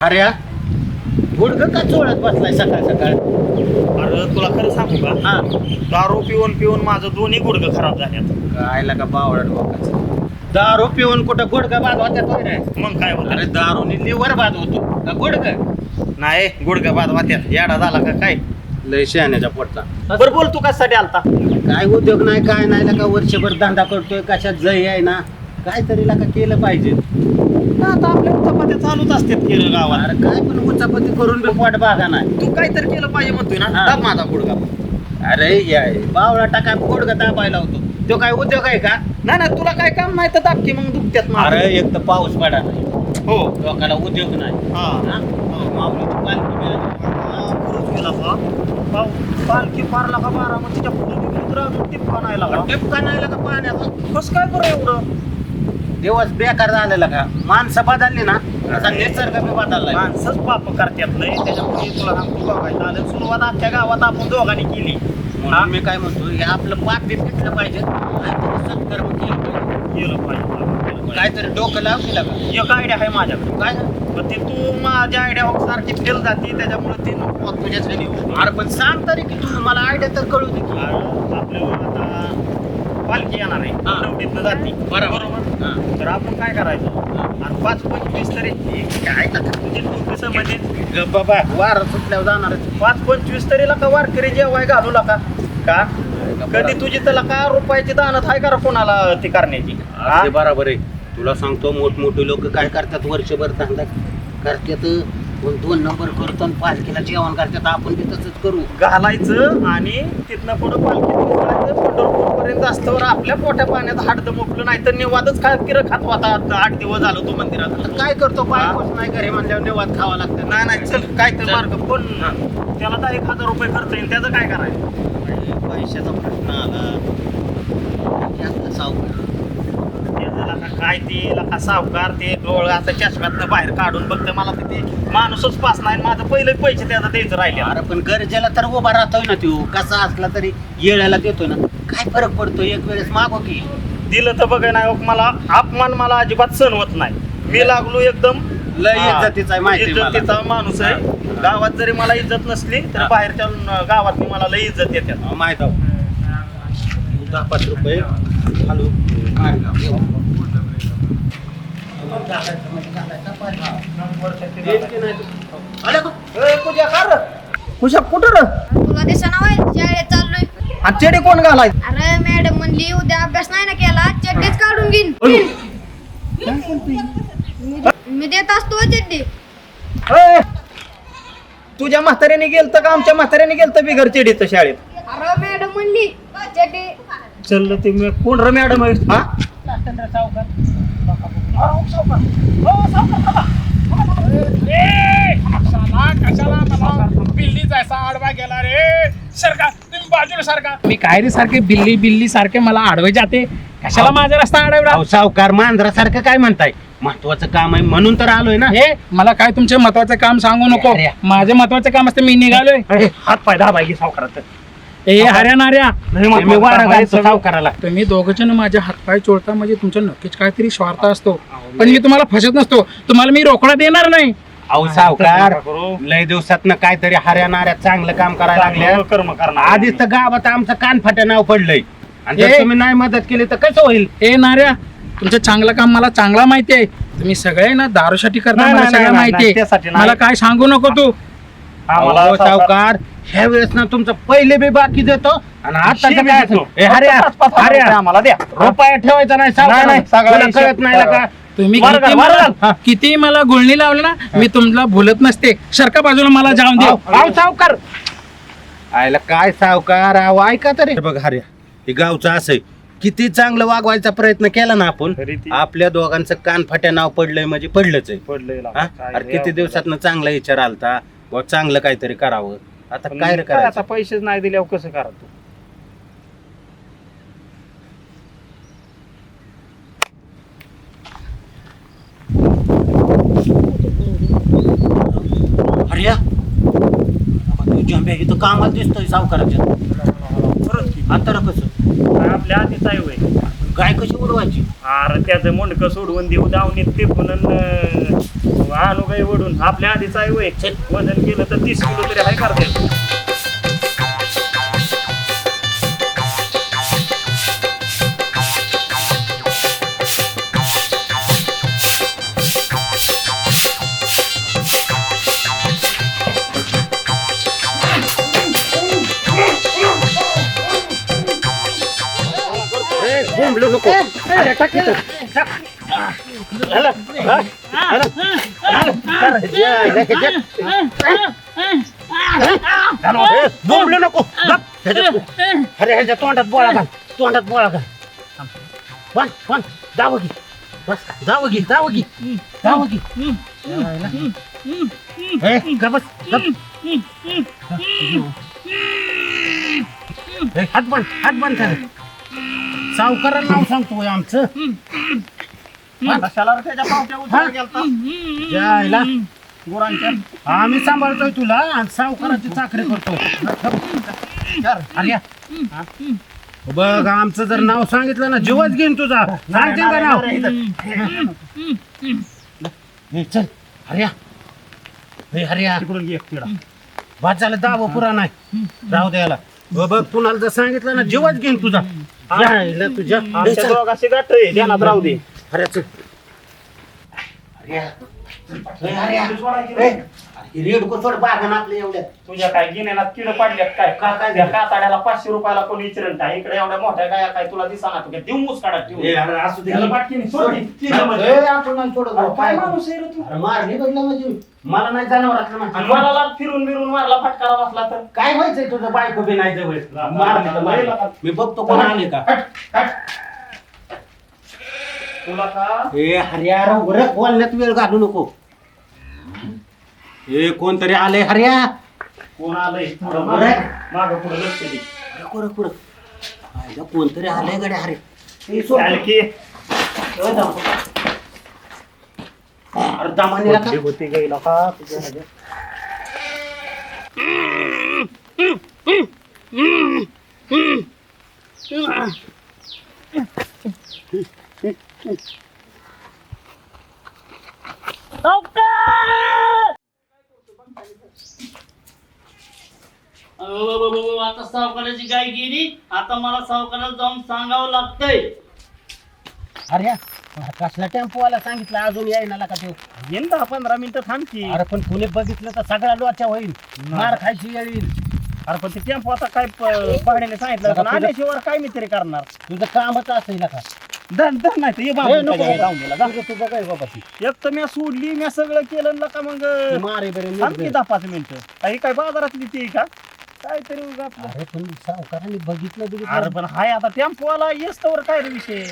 अरे गुडघ का चोळत बसलाय सकाळ सकाळ? अरे तुला खरं सांगू का? हा. दारू पिऊन पिऊन माझं दोन्ही गुडघं खराब झाल्यात. कायला का बावळट बोकाचं दारू पिऊन कुठं गुडघा बाद होत्या तो रे? मग काय अरे होत दारूनी लिव्हर बाद होतो. का गुडघ? नाही गुडघं बाद वाट्यात याडा झाला का काय? लय शहाण्याच्या पोटचा बरं बोल तू कशासाठी आलता. काय उद्योग नाही काय नाही का वर्षभर धंदा करतोय कशात जय आहे ना? काहीतरी का केलं पाहिजे. आता आपल्या चपात्या चालूच असतात केलं गावात. अरे काय पण उचापती करून बी पोट बागा नाही. तू काहीतरी केलं पाहिजे म्हणतोय ना? हा. दाब माझा गुडघा अरे याय बावळा टाका गुडघा दाबायला होतो. तो काय उद्योग आहे का? नाही नाही तुला काय काम नाही तर दाब की मग दुखत्यात माझं. अरे एक तर पाऊस पडा. नाही हो. लोकांना उद्योग नाही. हा. हा? माऊलीची पालखी मिळाली. गेला बा. पाव- पालखी पारला का बारामतीच्या पुढे तर अजून टिपका नाही लागा टिपका नाही का पाण्याचा. कसं काय बरं एवढं? दिवस बेकार झालेला का? माणसं बदलली ना असा निसर्ग बी बदललाय. माणसंच पाप करतात नाही त्याच्यामुळे तुला सांगतो बघायचं आलं सुरुवात अख्ख्या गावात आपण दोघांनी केली? म्हणून मी काय म्हणतो हे आपलं पाप बी फिटलं पाहिजे काहीतरी सत्कर्म केलं पाहिजे. केलं केलं. काहीतरी डोकं लावतील का? एक आयडिया आहे माझ्याकडे. काय? पण ती तू माझ्या आयडिया सारखी फेल जाते त्याच्यामुळे ती नको येऊ. अरे पण सांग तरी की तू मला आयडिया तर कळू दे की. आपल्याला आता पालखी येणार आहे. नवडीतनं जाती. बरोबर. बरोबर. तर आपण काय करायचं? आणि पाच पंचवीस तरी. काय का तुझी म्हणजे ग बाबा वार सुटल्यावर जाणार पाच पंचवीस तरी लका वारकरी जेवाय घालू लका. का? कधी तुझी तर लका रुपयाची दानत आहे का कोणाला ती करण्याची? बरोबर आहे. तुला सांगतो मोठमोठे लोक काय करतात वर्षभर धंदा करतात पण दोन नंबर करतो आणि पालखीला जेवण करतात. आपण बी तसंच करू. घालायचं आणि तिथनं पुढं पालखी पंढरपूर पर्यंत असल्यावर आपल्या पोट्या पाण्यात हाडदं मोकलं नाही तर निवादच खात किर खात होता. आठ दिवस झालो तो मंदिरात. आता काय करतो? बायकोच नाही घरी म्हणल्यावर निवाद खावा लागतं. नाही नाही चल काय तर. मार्ग पण त्याला तर एक हजार रुपये खर्च येईल. त्याचं काय करायचं? पैशाचा प्रश्न आला. जास्त सावकार. काय ते लका सावकार ते डोळ आता चष्म्यातनं बाहेर काढून बघतं मला तर ते माणूसच पास नाही माझं पहिले पैसे त्याचं द्यायचं राहिले अरे पण गरजेला तर उभा राहतोय ना तू कसा असला तरी येळ्याला देतोय ना काय फरक पडतो एक वेळेस मागो की दिलं तर बघा नाही मला अपमान मला अजिबात सहन होत नाही मी लागलो एकदम लय हा. इज्जतीचा आहे माहिती आहे मला. इज्जतीचा माणूस आहे. गावात जरी मला इज्जत नसली तर. बाहेरच्या न- गावात मला लई इज्जत येते माहीत आहे दहा पाच रुपये घालू? कुशा कुठं र? तुला दिसना होय? शाळेत चाललोय. आणि चेडी कोण घालाय? अरे मॅडम म्हणली उद्या अभ्यास नाही ना केला. चड्डीच काढून घेईन. मी- मी देत असतो हो चड्डी तुझ्या म्हाताऱ्याने गेलतं का? आमच्या म्हाताऱ्याने गेलतं बिगर चेडीचं शाळेत? अरे मॅडम म्हणली चड्डी चल ते मी- कोण र मॅडम आहे? हा? बिल्ली जायचा आडवा गेला रे सरका तुम्ही बाजूला सारखा मी काय रे सारखे बिल्ली बिल्ली सारखे मला आडवे जाते. कशाला माझा रस्ता अडवला अहो, सावकार मांजरासारखं काय म्हणताय? महत्वाचं काम आहे म्हणून तर आलोय ना. हे मला काय तुमचे महत्वाचं काम सांगू नको? अरे. माझे महत्वाचं काम असते मी निघालोय. अरे, हात पाय दाबा की सावकारात. ए हऱ्या नाऱ्या मी वारा घालतो सावकाराला तुम्ही दोघ जण माझे हातपाय चोळता म्हणजे तुमचा नक्कीच काहीतरी स्वार्थ असतो. पण मी तुम्हाला फसत नसतो. तुम्हाला मी रोकडा देणार नाही. अहो सावकार. लय दिवसात काहीतरी हऱ्याणाऱ्या चांगलं काम करायला लागल्या कर्म करणार आधीच तर गावात आमचं कान फाट्या नाव पडलंय. आणि जर. तुम्ही नाही मदत केली तर कसं होईल? ए नाऱ्या तुमचं चांगलं काम मला चांगला माहिती आहे. तुम्ही सगळे ना दारूसाठी करता मला सगळं माहिती आहे. मला काय सांगू नको तू? सावकार. ह्या वेळेस ना तुमचं पहिले बी बाकी देतो आणि आता शिवी देतो. फक्त पाच- पाच हजार रुपये आम्हाला द्या. रुपया ठेवायचा नाही नाही, हिशोब कळत नाही का? तुम्ही किती मला का? किती मला गुळणी लावलं ना मी तुम्हाला भुलत नसते. सरका बाजूला मला जाऊन दे अहो, अहो, सावकार. आयला काय सावकार अहो ऐका तरी. बघ हर्या हे गावचं असं आहे. किती चांगलं वागवायचा प्रयत्न केला ना आपण तरी ती- आपल्या दोघांचं कान फाट्या नाव पडलंय म्हणजे पडलंच आहे. पडलंय हा? अरे किती. दिवसात चांगला विचार आलता. बुवा चांगलं काहीतरी करावं. आता पण काय रे काय आता करायचं पैसेच नाही दिल्यावर कसं करा तू? हर्या तुझ्या बॅग इथं कामाला दिसतोय सावकाराच्या. की. आता कसं? काय आपल्या आधीच आहे कशी उडवायची? अरे त्याचं मुंडकं सोडवून देऊ दावणीत ते पण आणू काही ओढून आपल्या आधीच आहे वय वजन केलं तर तीस किलो तरी आहे करते नको अरे, नको अरे ह्याच्या तोंडात बोळा घाल तोंडात बोळा घाल पण पण जावं घे बस जावं घे जावं घे जावं घे बस, हात बंद हात बंद झाले सावकाराला नाव आमचं. कशाला रे त्याच्या पावट्या उचलून गेलता? जायला गुरांच्या. आम्ही सांभाळतोय तुला आणि सावकाराची चाकरी करतोय. अरे या. बघ आमचं जर नाव सांगितलं ना जीवच घेईन तुझा. सांगते का नाव चल. या. या. तिकडून घे तिकडा बाद झालं दाव पुरा नाही. राहू द्यायला बघ कुणाला जर सांगितलं ना जीवच घेईन तुझा. जायला तुझ्या आमच्या गाठ ध्यानात राहू दे. अरे चल अरे या. ए, अरे या. ए, अरे रेडको सोड बागान आपल्या एवढ्यात. तुझ्या काय गिन्याला किड पाडल्यात काय? का काय त्या काताड्याला पाचशे रुपयाला कोणी विचारेल काय इकडे एवढ्या मोठ्या काय काय तुला दिसा तू काय देऊ मुस काढा ठेवून. ए, अरे असू दे. त्याला पाटकीने सोड ती. ती. जमत. ए, आपण नाही सोडत अरे भाऊ, काय काय माणूस आहे रे तू? अरे मारली बदला म्हणजे. मला नाही आणि. मला लाट फिरून बिरून मारला फटकारा बसला तर? काय व्हायचंय तुझं? बायको बी नाही जवळ. मारली तर मारली. मी बघतो कोण आले का. ए हरिया रंग बोलण्यात वेळ घालू नको. ए कोणतरी आले हरिया कोण आलंय? अरे. माग पुढे लक्ष दे. कुठं कुठं आयला कोणतरी आलंय गड्या हरे. ए, सोड. चाल की ए, दम. अरे दमानीला का? होती गेला का आता सावकाराची गाय गेली. आता मला सावकाराला जाऊन सांगावं लागतंय. हरिया कसला टेम्पोवाला सांगितलं? अजून यायला का तो येईन दहा पंधरा मिनिटं थांब की. अरे पण कुणी बघितलं तर सगळा लोचा होईल. मार खायची येईल. अरे पण ते टेम्पो आता काय पाहुण्याने सांगितलं ना, तुझं- आल्याशिवाय काय मी तरी करणार? तुझं कामच असेल का? धर धर नाही तर ये ए, बाबा नको त्याच्या जाऊन गेला जा. तुझं तुझं काय बाबा ती एक तर मी सोडली मी सगळं केलं ना का मग. मारे बरे थांब की नीट दहा पाच मिनिटं. काही काय बाजारातली ती का? काहीतरी उगा आपलं. अरे पण सावकारांनी बघितलं अरे बघितलं पण हाय आता टेम्पोवाला येस तर काय रे विषय?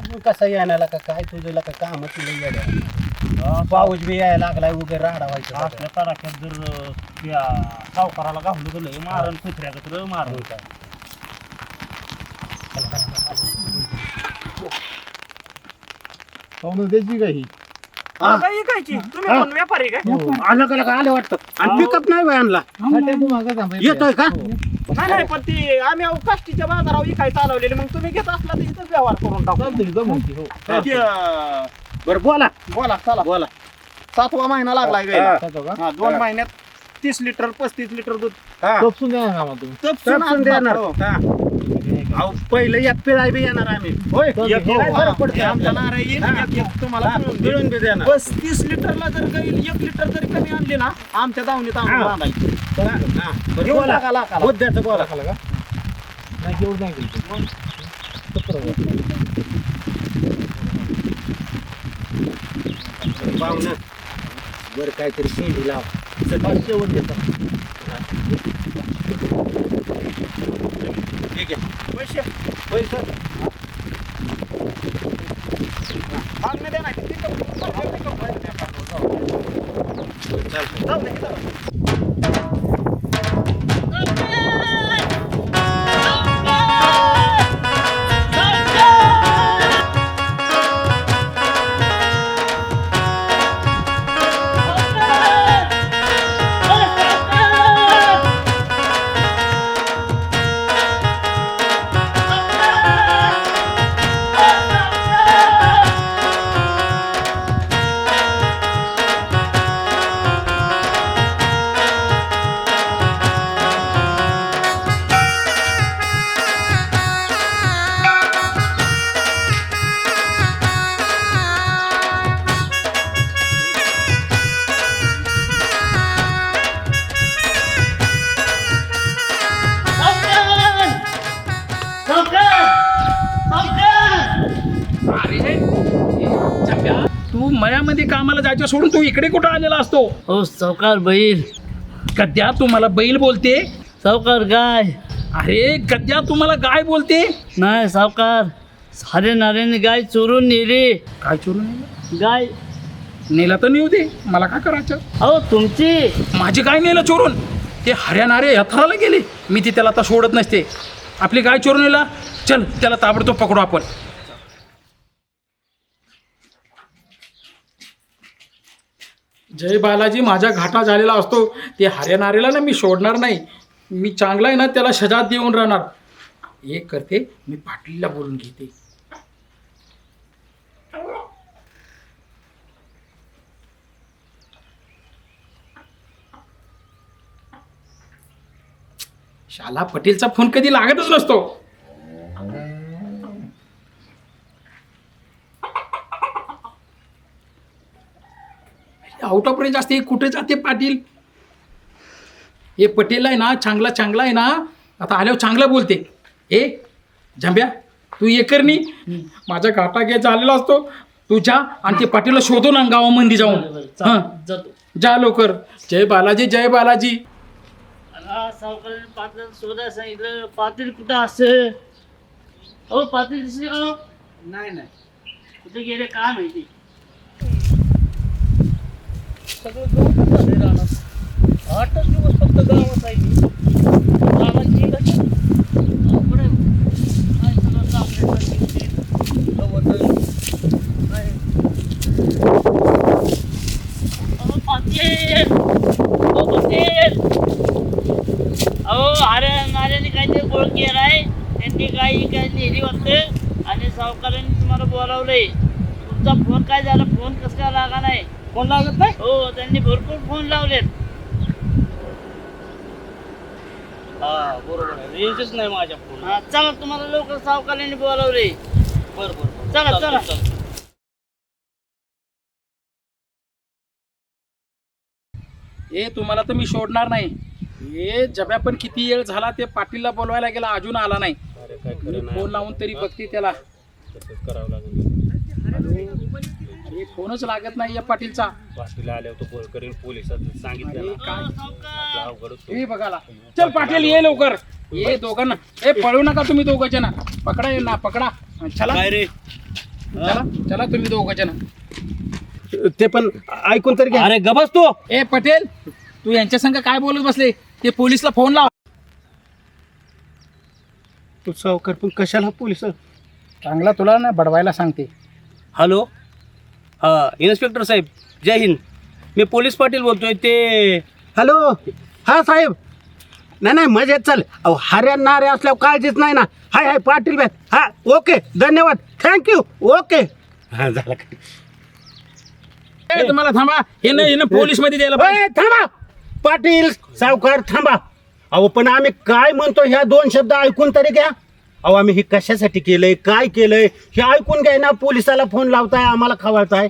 अजून कसा यायला का काय तुझं का काम तुला पाऊस बी यायला लागलाय उगे राडा व्हायचा असल्या तडाख्यात जर अं, त्या सावकाराला तर लय मारण कुत्र्याचं तर मारण काय हा. काय ऐकायची तुम्ही कोण व्यापारी काय? आलं का का आलं वाटतं. आणि पिकअप नाही वय आणला. येतोय का? नाही नाही पण ती आम्ही अहो काष्टीच्या बाजारावर विकाय चालवलेली. मग तुम्ही घेत असला तर इथंच व्यवहार करून टाकू. ते, अं, बरं बोला. बोला चला. बोला. सातवा महिना लागलाय. हा. हा दोन महिन्यात तीस लिटर पस्तीस लिटर दूध. हा. तपसून तपसून देणार. हो. हा. अहो पहिलं एक पिळाय बी येणार आम्ही होय एक- एक पिळाय बरं पडते आमच्या आपल्याला. नारळ येईल, हा. एक- एक तुम्हाला मिळून. मिळून बी देणार पस्तीस लिटरला जर गाई एक लिटर जरी कमी आणली ना आमच्या दावणीत हा. बांधायची हा. हा. बरं घेऊन बोला. टाका लाखाला. मुद्द्याचं बोला पाहुणं बरं काहीतरी शेंडी लाव सकाळी शेवट देतात ठीक आहे पैसे पैसे मागणे दे ना किती कप- किती कप पाहिजे ते आपण. चालतं जाऊ दे, किती सोडून तू इकडे कुठं आलेला असतो? हो सावकार बैल. गद्या तुम्हाला बैल बोलते? सावकार गाय. अरे गद्या तुम्हाला गाय बोलते? नाही सावकार. सारे नाऱ्याने गाय चोरून नेली. काय चोरून नेलं? गाय. नेला तर नेऊ दे. मला काय करायचं? अहो तुमची. माझी गाय नेलं चोरून. ते हरियाणारे यथाराला गेले. मी ती त्याला आता सोडत नसते. आपली गाय चोरून नेला. चल त्याला ताबडतोब पकडू आपण. जय बालाजी माझ्या घाटा झालेला असतो. ते हरियाणारेला ना मी सोडणार नाही. मी चांगला आहे ना त्याला सजा देऊन राहणार. एक करते मी पाटलीला बोलून घेते. शाला पटेलचा फोन कधी लागतच नसतो. आउट ऑफ रेंज असते कुठे जाते पाटील? हे पटेल आहे ना चांगला चांगला आहे ना आता आल्यावर चांगला बोलते. ए जंब्या तू ये कर नी. माझा घाटा घे झालेला असतो. तू जा आणि ते पाटीलला शोधून आण गावामध्ये जाऊन. हां. जातो. जा लवकर. जय बालाजी जय बालाजी. पाटील शोधायला सांगितलं. पाटील कुठं असे अहो पाटील दिसले का? नाही नाही. कुठे गेले काय माहिती? सगळं गवत झाले रानात आठच दिवस फक्त गावात आहे मी. अवघड आहे. काय सगळं कापण्यासाठी गवत काय. अहो, अरे काहीतरी गोळ केलाय. त्यांनी काही काय नेली वाटते. आणि सावकारांनी तुम्हाला बोलावलंय. तुमचा फोन काय झाला? फोन कसं काय लागा नाही फोन लागत नाही हो त्यांनी भरपूर फोन लावलेत हा बरोबर आहे रेंजच नाही माझ्या फोन हा, चला तुम्हाला लवकर सावकारांनी बोलावलंय बरं बरं चला चला ए तुम्हाला तर मी सोडणार नाही हे जब्या पण किती वेळ झाला ते पाटीलला बोलवायला गेला अजून आला नाही अरे काय मी खरं फोन लावून तरी बघते त्याला तसंच करावं लागेल अरे फोनच लागत नाही या पाटीलचा. पाटील आल्यावर तो फोन करीन पोलिसात सांगितलं ना. हे बघाला चल पाटील ये लवकर. ये दोघांना. ए पळू नका तुम्ही दोघ जण पकडा ये ना पकडा चला. काय रे? चला. चला तुम्ही दोघ जण ते पण ऐकून तरी घ्या. अरे गबस तू. ए पटेल तू यांच्या संग काय बोलत बसले? ते पोलिसला फोन लाव. तू सावकार पण कशाला पोलीस? चांगला तुला ना बडवायला सांगते. हॅलो? हा इन्स्पेक्टर साहेब जय हिंद. मी पोलीस पाटील बोलतोय ते हॅलो? हा साहेब. नाही नाही मजेत चाल. अहो हऱ्या नारे असल्यावर काळजीच नाही ना. हाय हाय पाटील बॅग हा ओके धन्यवाद. Thank you okay. हा झालं का? ए, तुम्हाला थांबा. हे ना हे ना पोलीसमध्ये द्यायला पाहिजे. ए, थांबा. पाटील सावकार थांबा. अहो पण आम्ही काय म्हणतो ह्या दोन शब्द ऐकून तरी घ्या. अहो आम्ही हे कशासाठी केलंय? काय केलंय? हे ऐकून घ्याय ना पोलिसाला फोन लावताय आम्हाला खवळताय.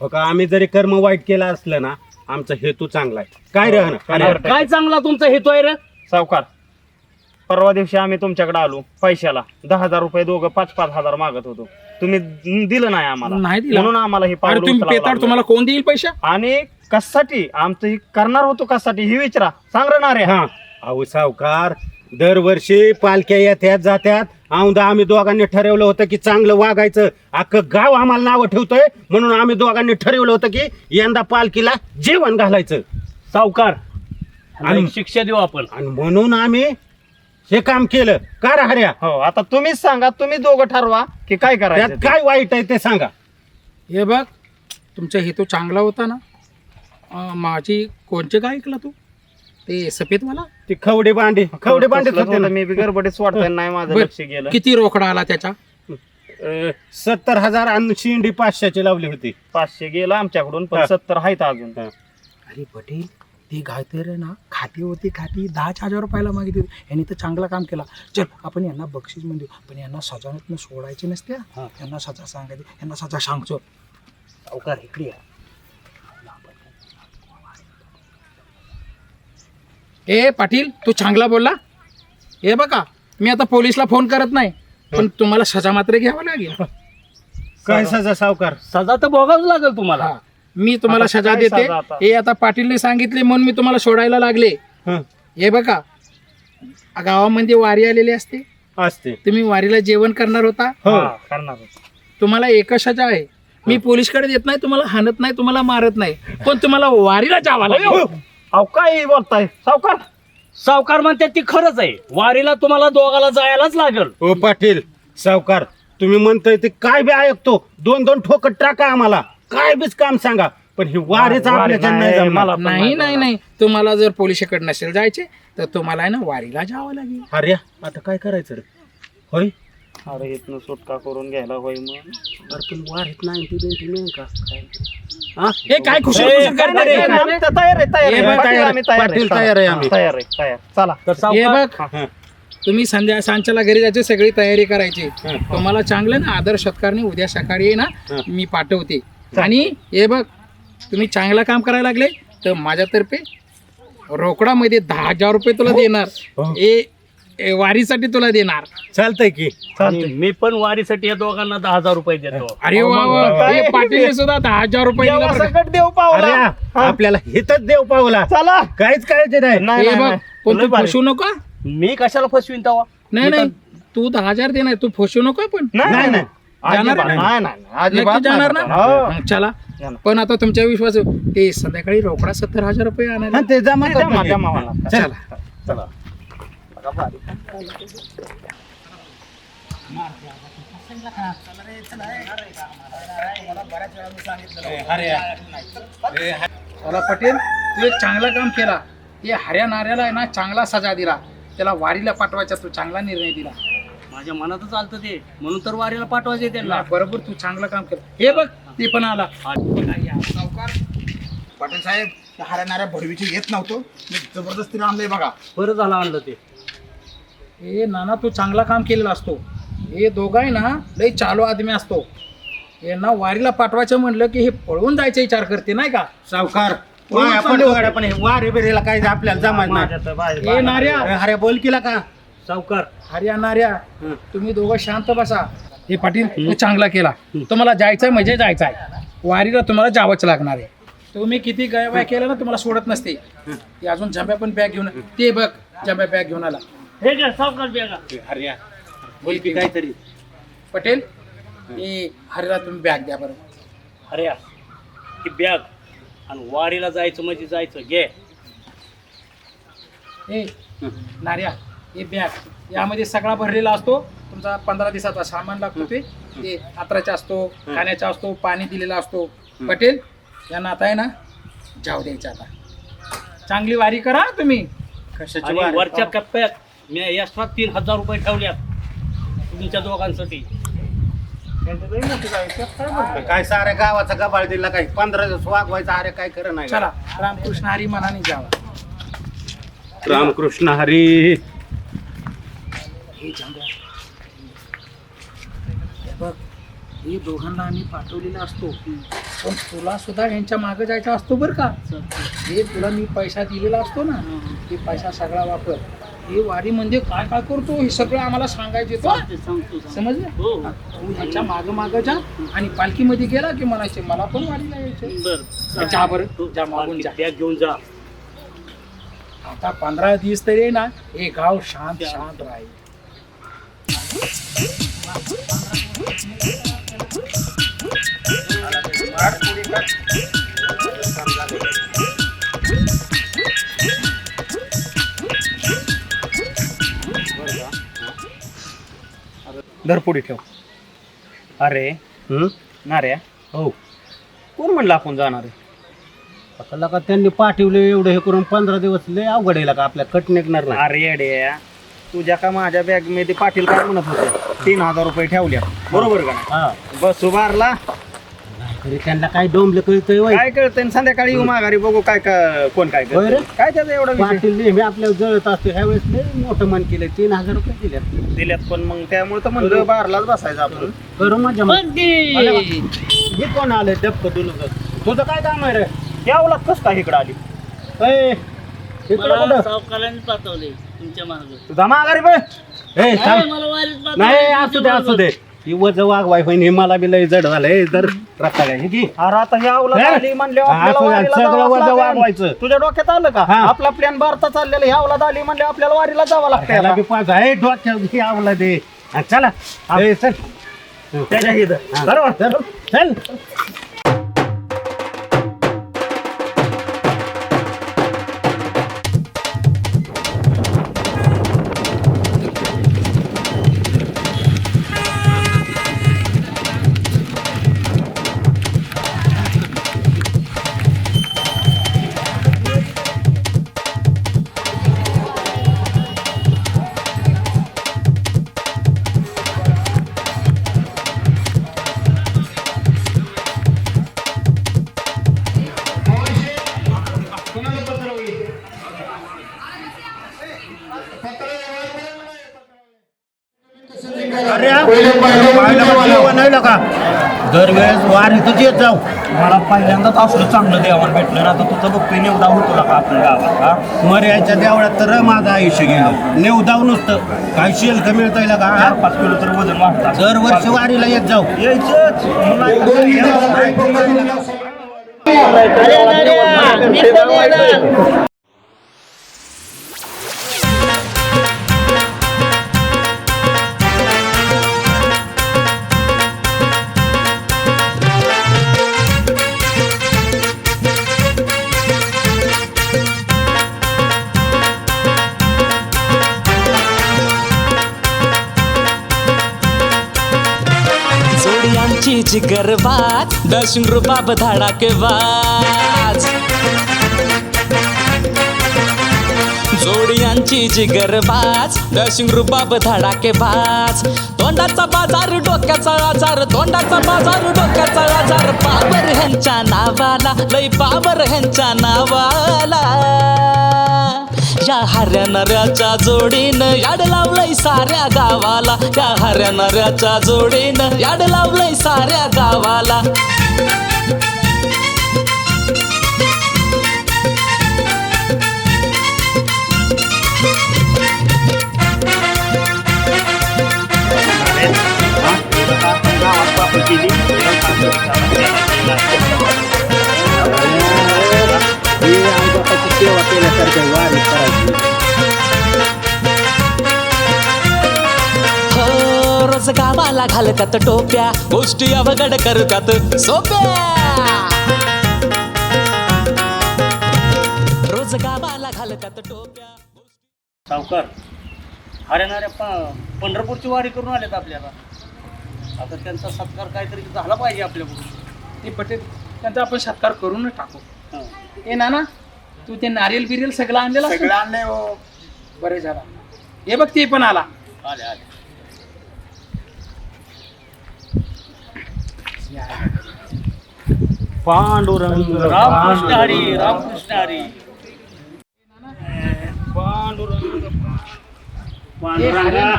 हो का? आम्ही जरी कर्म वाईट केलं असलं ना आमचा हेतू चांगला आहे. काय राहणार काय चांगला तुमचा हेतू आहे रे? सावकार परवा दिवशी आम्ही तुमच्याकडे आलो पैशाला. दहा हजार रुपये दोघं पाच पाच हजार मागत होतो. तुम्ही न- दिलं नाही आम्हाला. नाही दिला. म्हणून आम्हाला हे अरे पाऊल तुम्ही उचलावं पेताड लागलं. तुम्हाला कोण देईल पैसा? आणि कशासाठी? आमचं हे करणार होतो कशासाठी? ही विचारा. सांगणार आहे. हा. अहो सावकार दरवर्षी पालख्या येत्यात जात्यात. औंदा आम्ही दोघांनी ठरवलं होतं की चांगलं वागायचं. अख्खं गाव आम्हाला नावं ठेवतंय. म्हणून आम्ही दोघांनी ठरवलं होतं की यंदा पालखीला जेवण घालायचं. सावकार. आणि- आणि शिक्षा देऊ आपण. आणि म्हणून आम्ही हे काम केलं. का रे हऱ्या? हो आता तुम्हीच सांगा तुम्ही दोघं ठरवा की काय त्यात करायचं ते. काय वाईट आहे ते सांगा. हे बघ तुमचा हेतू चांगला होता ना. अं, माझी कोणचे काय ऐकला तू? ते सफेदवाला ती खवडे बांडी खवडे बांडीत होते होतं, ना. मी वाटतंय नाही माझं बरं. लक्ष गेलं किती रोकडा आला त्याचा अं, सत्तर हजार आणि शिंडी पाचशेची लावली होती पाचशे गेलं आमच्याकडून पण. सत्तर आहेत अजून. अरे पटेल ती गायत्री ना खाती होती खाती दहा हजार रुपयाला मागितली होती यांनी तर चांगला काम केला चल आपण यांना बक्षीस म्हणू देऊ पण यांना सजावत सोडायचे नसते हा. यांना सजा सांगायची यांना सजा सांगतो सावकार इकडे या. ए पाटील तू चांगला बोलला? हे बघा मी आता पोलिसला फोन करत नाही पण तुम्हाला सजा मात्र घ्यावं लागेल. काय सजा. सावकार? सजा तर भोगावच लागेल तुम्हाला. हा. मी तुम्हाला आता सजा काय देते. सजा आता? हे आता पाटीलने सांगितले म्हणून मी तुम्हाला सोडायला लागले. हं, हे बघा गावामध्ये वारी आलेली असते. असते. तुम्ही वारीला जेवण करणार होता? हो. हा, करणार तुम्हाला एकच सजा आहे. मी पोलीसकडे देत नाही तुम्हाला हाणत नाही तुम्हाला मारत नाही पण तुम्हाला वारीला जावं लागेल. अहो काय बोलताय? सावकार? सावकार म्हणतात ती खरंच आहे. वारीला तुम्हाला दोघाला जायलाच लागल. ओ पाटील सावकार तुम्ही म्हणताय ते काय बी ऐकतो? दोन दोन ठोकत टाका आम्हाला. काय बीच काम सांगा. पण ही वारीच वारी आपल्याच्या नाही, नाही जमणार. मला पण नाही नाही नाही. तुम्हाला जर पोलिसाकडे नसेल जायचे तर तुम्हाला आहे ना वारीला जावं लागेल. अरे आता काय करायचं रे? होय? अरे इथनं सुटका करून घ्यायला होय मग अरे पण वारीत नाही ती देते नाही का काय? हा? हे काय खुशी ए, काय नाही, काय नाही, आम्ही तर तयार आहे तयार हे आहे बघ, पाटील, आम्ही तयार पाटील आहे तयार आहे आम्ही. तयार आहे तयार. चला. तर हे सावकार बघ हं, तुम्ही संध्या सांच्याला घरी जायची सगळी तयारी करायची. हं. तुम्हाला चांगलं ना आदर सत्कारने उद्या सकाळी आहे ना हं. मी पाठवते. आणि हे बघ तुम्ही चांगलं काम करायला लागले तर माझ्यातर्फे रोकडामध्ये दहा हजार रुपये तुला देणार. हो. वारीसाठी तुला देणार. चालतंय की. आणि मी पण वारीसाठी या दोघांना दहा हजार रुपये देतो. अरे वा सुद्धा दहा हजार रुपये दिला देवा बरं का. सकट देव अरे पावला आपल्याला हिथच देव पावला. चला. काहीच करायचं नाही. नाही नाही, बघ नाही. पण लय तू भारी. फसू नका. मी कशाला फसवीन तेव्हा? नाही नाही. तू दहा हजार देणार तू फसू नको पण. नाही नाही अजिबात जाणार? नाही नाही अजिबात नक्की जाणार ना? नाही. हो. मग चला. जाणार. पण आता तुमच्या विश्वास ते संध्याकाळी रोकडा सत्तर हजार रुपये हा, आणायला ते जमा जमा, करतो. की. जमा मला. चल. चला. चला पटेल तू एक चांगला काम केला. ते हऱ्या नाऱ्याला आहे ना चांगला सजा दिला. त्याला वारीला पाठवायचा तू चांगला निर्णय दिला. माझ्या मनातच आलतं ते. म्हणून तर वारीला पाठवायचे त्यांना. बरोबर तू चांगलं काम केलं. हे बघ ते पण आला. सावकार पाटील साहेब त्या हऱ्याणाऱ्या भडवीची येत नव्हतो. मी जबरदस्तीने आणलंय बघा. बरं झालं आणलं ते. हे नाना तू चांगला काम केलेला असतो. हे दोघं आहे ना लई चालू आदमी असतो. यांना वारीला पाठवायचं म्हणलं की हे पळून जायचा विचार करते नाही का? सावकार हो, वाया पण हे वारे बिरेला काही आपल्याला जमायचं नाही. माझ्या तर बाहेर- हे नाऱ्या अरे बोल केला का? सावकार. हरिया नाऱ्या तुम्ही दोघं शांत बसा. हे पाटील तू चांगला केला. तुम्हाला जायचंय म्हणजे जायचंय. वारीला तुम्हाला जावंच लागणार आहे. तुम्ही किती गयवाय केलं ना तुम्हाला सोडत नसते. ते अजून जंब्या पण बॅग घेऊन ते बघ जंब्या बॅग घेऊन आला. हे घ्या सावकार बेगा हरिया बोल की काहीतरी. पटेल हे हरिला तुम्ही बॅग द्या बरं. अरे या, ही बॅग आणि वारीला जायचं म्हणजे जायचं घे. हे नार्या हे बॅग यामध्ये सगळा भरलेला असतो. तुमचा पंधरा दिवसाचा सामान लागतो ते. ते आत्राचा असतो खाण्याचा असतो पाणी दिलेला असतो. पटेल यांना आता आहे ना जाऊ द्यायचं आता. चांगली वारी करा तुम्ही. कशाची? वरच्या कप्प्यात मी एक्स्ट्रा तीन हजार रुपये ठेवल्यात तुमच्या दोघांसाठी. काय साऱ्या गावाचा गबाळ दिला काय? पंधरा दिवस वागवायचा अरे काय खरं नाही. चला रामकृष्ण हरी मनाने जावा. रामकृष्ण हरी. हे जांभ्या हे बघ हे दोघांना आम्ही पाठवलेला असतो. पण तुला सुद्धा यांच्या मागे जायचा असतो बरं का? हे तुला मी पैसा दिलेला असतो ना ते पैसा सगळा वापर. हे वारी म्हणजे काय काय करतो? हे सगळं आम्हाला सांगायचे. समजलं? हो. हा, तू ह्याच्या माग माग जा आणि पालखीमध्ये गेला की म्हणायचे मला पण वारीला यायचं बर. जा बरं? जा मागून जा. बॅग घेऊन जा. आता पंधरा दिवस तरी ना हे गाव शांत शांत राहील. धरपुडी ठेव. अरे. हं? नाऱ्या हो. कोण म्हणलं आपण जाणार आहे? आता का त्यांनी पाठवले एवढं हे करून पंधरा दिवस लय अवघड आहे का आपल्या. कट निघणार नाही. अरे अडे तुझ्या का माझ्या बॅगमध्ये पाटील काय म्हणत होते? तीन हजार रुपये ठेवल्या. बरोबर का हा. बस उभारला. तरी त्यांना काय डोंबले कळतंय वय? काय कळतंय? आणि संध्याकाळी येऊ माघारी बघू काय का- कोण काय? करतंय. काय त्याचा एवढा विषय? पाटील नेहमी आपल्याला जळत असतो. ह्या वेळेस लय मोठं मन केलं तीन हजार रुपये दिले दिल्यात पण मग त्यामुळे तर म्हणलं बारलाच बसायचं आपण. करू. माझ्या पण ती- हे कोण आले डबक तुला तुझं काय काम आहे रे? यावं कस काय इकडं आली? ए, इकडं मला कुठं? सावकारांनी पाठवले तुमच्या मागे. तुझा माघारी बघ. ए, थांब. मला वारीत पाठवले नाही असू दे असू दे. ही वज वागवाय होईन हे मला बी लय जड झालंय. तर रस्ता काय हे. अरे आता हे अवलाद हे? आली म्हणल्यावर हा, आपल्याला असं वारीला सगळं जावंच वजन लागेल. वागवायचं. तुझ्या डोक्यात आलं का? हा. आपला प्लॅन भारता चाललेला ह्या अवलाद आली म्हणजे आपल्याला वारीला जावं त्याला लागतं बी पाच आहे डोक्यात घे आवला दे हा, चला. ए, चल. त्याच्या इथं. बरोबर. चल. वार इथंच येत जाऊ मला पहिल्यांदाच असलं चांगलं देवाण भेटलं ना आता तुझं बघतोय निवडा होतो का आपल्या गावात हा मर्याच्या देवळात तर माझं आयुष्य गेलं नेवदाव नुसतं काय शिल्क मिळतंय का चार हा? पाच किलो तर वजन वाढतात दरवर्षी वारीला येत जाऊ यायचंच जोडियांची जिगरबाज दर्शन रुबाब धडाकेबाज जोडियांची जिगरबाज दर्शन रुबाब धडाकेबाज तोंडाचा बाजार डोक्याचा आजार. तोंडाचा बाजार डोक्याचा आजार. पावर ह्यांच्या नावाला लय पावर ह्यांच्या नावाला. या हऱ्या नऱ्याच्या जोडीनं याड लावलंय साऱ्या गावाला. या हऱ्या नऱ्याच्या जोडीनं याड लावलंय साऱ्या गावाला. गावाला घालतात टोप्या. गोष्टी अवघड करतात. सोप्या. रोज गावाला घालतात टोप्या. सावकार हरियाणाऱ्या प- पंढरपूरची वारी करून आलेत आपल्याला. आता त्यांचा सत्कार काहीतरी झाला पाहिजे आपल्याकडून ते पटेल त्यांचा आपण सत्कार करूनच टाकू. हं. ए नाना तू ते नारियल बिरियल सगळं आणलेलं? सगळं आणलंय हो. बरे झाला. हे बघ ते पण आला. आले आले. पांडुरंग रामकृष्ण हरी रामकृष्ण हरी पांडुरंग पांडुरंगा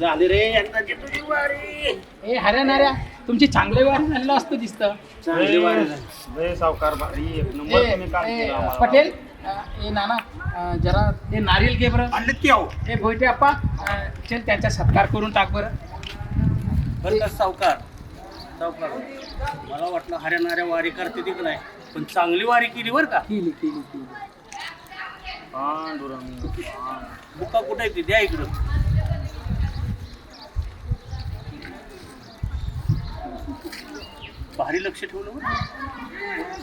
झाली रे यंदाची तुझी वारी। ए हऱ्या नाऱ्या तुमची चांगले वार झालेलं असतं दिसतं. चांगली वारी झाली. लय सावकार भारी एक ए, नंबर तुम्ही काम ए, केलं आम्हाला. पटेल अ, ए नाना अ, जरा ते नारियल घे बरं. आणलेत की अहो ए भोयटे अ, चल त्यांचा सत्कार करून टाक बरं. बरं का सावकार? सावकार मला वाटलं हरियाणाऱ्या वारी करते ती नाही पण चांगली वारी केली बरं का. केली केली केली. पांडुरंग बुका कुठे आहे ती? द्या इकडं. भारी लक्ष ठेवलं बरं.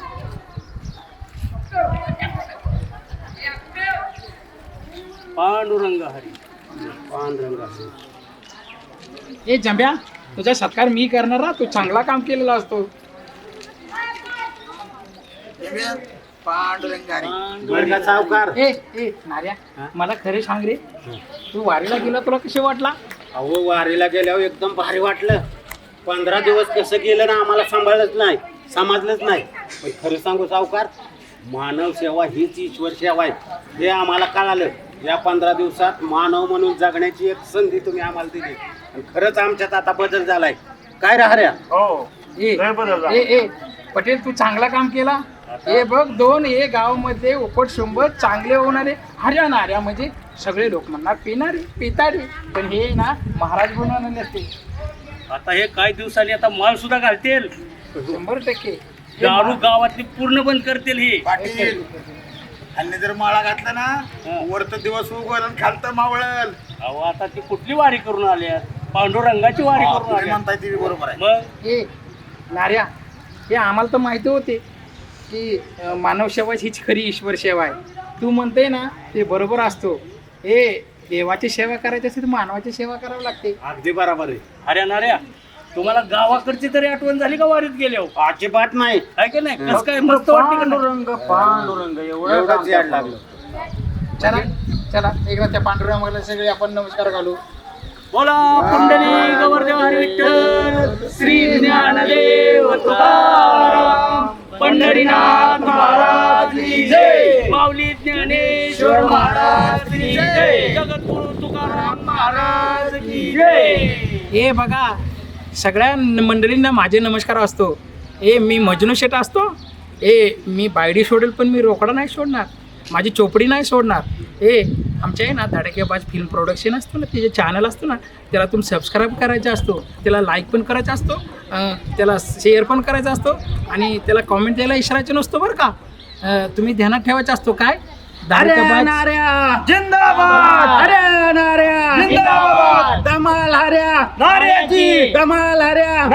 पांडुरंग हरी. पांडुरंगा ए जंब्या तुझा सत्कार मी करणार हा. तू चांगला काम केलेला असतो. पांडुरंगारी बरं का सावकार. ए ए नार्या मला खरे सांग रे. तू वारीला गेला तुला कसे वाटला? अहो वारीला गेल्यावर एकदम भारी वाटलं. पंधरा दिवस कसं गेलं ना आम्हाला सांभाळलंच नाही समजलंच नाही. पण खरं सांगू सावकार मानव सेवा हीच ईश्वर सेवा आहे. हे आम्हाला कळालं. या पंधरा दिवसात मानव म्हणून जगण्याची एक संधी तुम्ही आम्हाला दिली. आणि खरंच आमच्यात आता बदल झालाय. काय राहऱ्या हो ए लय बदल झाला. ए ए पटेल तू चांगला काम केला? हे बघ दोन हे गावामध्ये उपट शुंभ चांगले होणारे हऱ्या नाऱ्या म्हणजे सगळे लोक म्हणणार पिणारे पितारे पण हे ना महाराज बनवणारे असते आता हे काही दिवसांनी आता माल सुद्धा घालतील. शंभर टक्के. दारू गावातली पूर्ण बंद करतील ही. पाटील हल्ली जर माळा घातला ना वरत दिवस उगवल आणि खालतं मावळल. अहो आता ती कुठली वारी करून आल्या पांडुरंगाची वारी करून तुम्ही आल्या. म्हणताय ते बरोबर आहे. मग? हे नार्या हे आम्हाला तर माहिती होते की अं, मानव सेवा हीच खरी ईश्वर सेवा आहे. तू म्हणते ना ते बरोबर असतो. हे देवाची सेवा करायची असेल तर मानवाची सेवा करावी लागते. अगदी बरोबर आहे. अरे नाऱ्या तुम्हाला गावाकडची तरी आठवण झाली का वारीत गेल्यावर? अजिबात नाही. आहे की नाही? कसं काय मस्त वाटते का नाही? पांडुरंग पांडुरंग एवढंच याड लागलं. चला चला एकदा त्या पांडुरंगाला सगळे आपण नमस्कार घालू. बोला पुंडली गवरदेव विठ्ठल श्री ज्ञानदेव तुकाराम पंढरीनाथ महाराज जय. माऊली ज्ञानेश्वर महाराज की जय. जगद्गुरु तुकाराम महाराज की जय. हे बघा सगळ्या मंडळींना माझे नमस्कार असतो. ए मी मजनू शेट असतो. ए मी बायडी सोडेल पण मी रोकडा नाही सोडणार. माझी चोपडी नाही सोडणार. ए आमच्या आहे ना धडकेबाज फिल्म प्रोडक्शन असतो ना ते जे चॅनल असतो ना त्याला तुम्ही सबस्क्राईब करायचा असतो त्याला लाईक पण करायचा असतो त्याला शेअर पण करायचा असतो आणि त्याला कॉमेंट द्यायला इशारायचं नसतो बरं का. तुम्ही ध्यानात ठेवायचा असतो काय? धडकेबाज जिंदाबाद! अरे नाऱ्या जिंदाबाद! धमाल हऱ्या धमाल हऱ्या